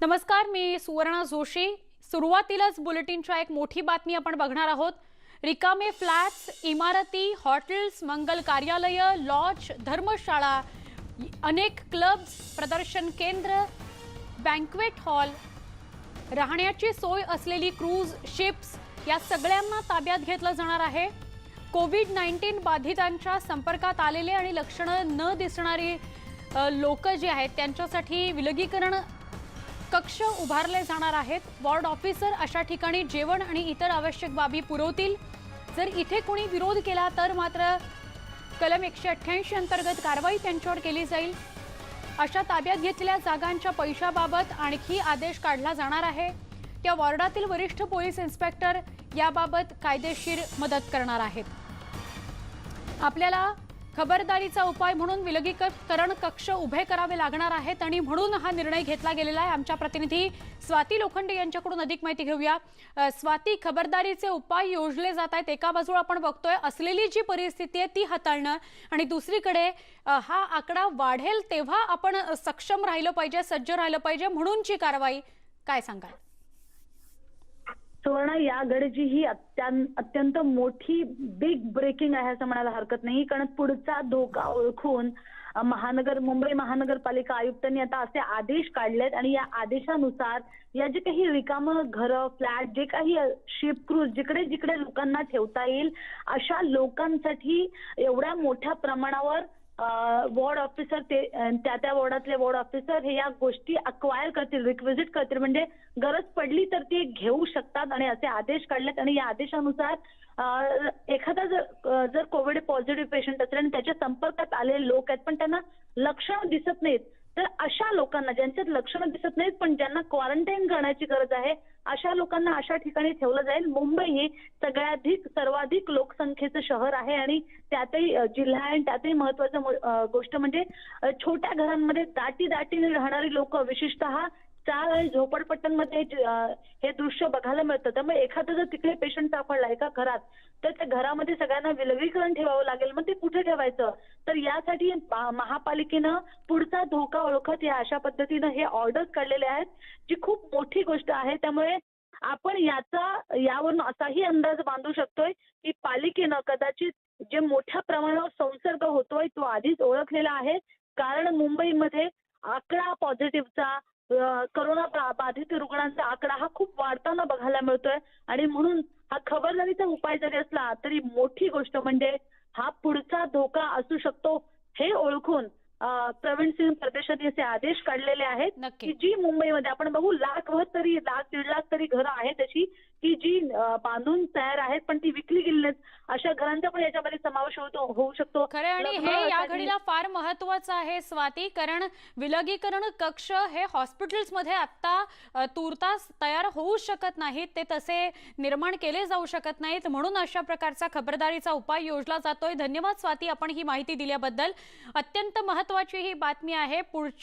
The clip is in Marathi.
नमस्कार मी सुवर्णा जोशी. सुरुवातीलाच बुलेटिनच्या एक मोठी बातमी आपण बघणार आहोत. रिकामे फ्लॅट्स इमारती हॉटेल्स मंगल कार्यालय लॉज धर्मशाळा अनेक क्लब्स प्रदर्शन केंद्र बँक्वेट हॉल राहण्याची सोय असलेली क्रूज शिप्स या सगळ्यांना ताब्यात घेतलं जाणार आहे. कोविड नाईन्टीन बाधितांच्या संपर्कात आलेले आणि लक्षणं न दिसणारी लोक जे आहेत त्यांच्यासाठी विलगीकरण कक्ष उभारले जाणार आहेत. वॉर्ड ऑफिसर अशा ठिकाणी जेवण आणि इतर आवश्यक बाबी पुरवतील. जर इथे कोणी विरोध केला तर मात्र कलम एकशे अठ्ठ्याऐंशी अंतर्गत कारवाई त्यांच्यावर केली जाईल. अशा ताब्यात घेतलेल्या जागांच्या पैशाबाबत आणखी आदेश काढला जाणार आहे. त्या वॉर्डातील वरिष्ठ पोलीस इन्स्पेक्टर याबाबत कायदेशीर मदत करणार आहेत. आपल्याला खबरदारीचा उपाय म्हणून विलगीकरण कक्ष उभे करावे लागणार आहेत आणि म्हणून हा निर्णय घेतला गेलेला आहे. आमच्या प्रतिनिधी स्वाती लोखंडे यांच्याकडून अधिक माहिती घेऊया. स्वाती खबरदारीचे उपाय योजले जात आहेत. एका बाजूला आपण बघतोय असलेली जी परिस्थिती आहे ती हाताळणं आणि दुसरीकडे हा आकडा वाढेल तेव्हा आपण सक्षम राहिलं पाहिजे सज्ज राहिलं पाहिजे म्हणूनची कारवाई. काय सांगाल? सुवर्ण यागडची ही अत्यंत अत्यंत मोठी बिग ब्रेकिंग आहे असं म्हणायला हरकत नाही. कारण पुढचा धोका ओळखून महानगर मुंबई महानगरपालिका आयुक्तांनी आता असे आदेश काढलेत आणि या आदेशानुसार या जे काही रिकामं घरं फ्लॅट जे काही शिप क्रूज जिकडे जिकडे लोकांना ठेवता येईल अशा लोकांसाठी एवढ्या मोठ्या प्रमाणावर वॉर्ड ऑफिसर ते त्या त्या वॉर्डातले वॉर्ड ऑफिसर हे या गोष्टी अक्वायर करतील रिक्विजिट करतील. म्हणजे गरज पडली तर ते घेऊ शकतात आणि असे आदेश काढलेत. आणि या आदेशानुसार एखादा जर जर कोविड पॉझिटिव्ह पेशंट असेल आणि त्याच्या संपर्कात आलेले लोक आहेत पण त्यांना लक्षणं दिसत नाहीत तर अशा लोकांना ज्यांच्यात लक्षणं दिसत नाहीत पण ज्यांना क्वारंटाईन करण्याची गरज आहे अशा लोकांना अशा ठिकाणी ठेवलं जाईल. मुंबई हे सगळ्याधिक सर्वाधिक लोकसंख्येचं शहर आहे आणि त्यातही जिल्हा आहे आणि त्यातही महत्वाचं गोष्ट म्हणजे छोट्या घरांमध्ये दाटी दाटीने राहणारी लोक विशेषतः त्या आणि झोपडपट्ट्यांमध्ये हे दृश्य बघायला मिळतं. त्यामुळे एखादा जर तिकडे पेशंट सापडला एका घरात तर त्या घरामध्ये सगळ्यांना विलगीकरण ठेवावं लागेल. मग ते कुठे ठेवायचं? तर यासाठी महापालिकेनं पुढचा धोका ओळखत या अशा पद्धतीनं हे ऑर्डर्स काढलेले आहेत जी खूप मोठी गोष्ट आहे. त्यामुळे आपण याचा यावरून असाही अंदाज बांधू शकतोय की पालिकेनं कदाचित जे मोठ्या प्रमाणावर संसर्ग होतोय तो आधीच ओळखलेला आहे. कारण मुंबईमध्ये आकडा पॉझिटिव्हचा करोना बाधित रुग्णांचा आकडा हा खूप वाढताना बघायला मिळतोय आणि म्हणून हा खबरदारीचा उपाय जरी असला तरी मोठी गोष्ट म्हणजे हा पुढचा धोका असू शकतो हे ओळखून प्रवीण सिंह परदेशांनी असे आदेश काढलेले आहेत. की जी मुंबईमध्ये आपण बघू लाख भर तरी लाख दीड लाख तरी घरं आहेत अशी की जी बांधून तयार आहेत पण ती विकली गेली नाहीत अशा घरांचा पण याच्यामध्ये समावेश होतो होऊ शकतो. खरे आणि हे या घडीला फार महत्वाचं आहे स्वाती कारण विलगीकरण कक्ष हे हॉस्पिटल्समध्ये आत्ता तूर्तास तयार होऊ शकत नाहीत. ते तसे निर्माण केले जाऊ शकत नाहीत. म्हणून अशा प्रकारचा खबरदारीचा उपाय योजला जातोय. धन्यवाद स्वाती आपण ही माहिती दिल्याबद्दल. अत्यंत महत्वाची ही बातमी आहे. पुढच्या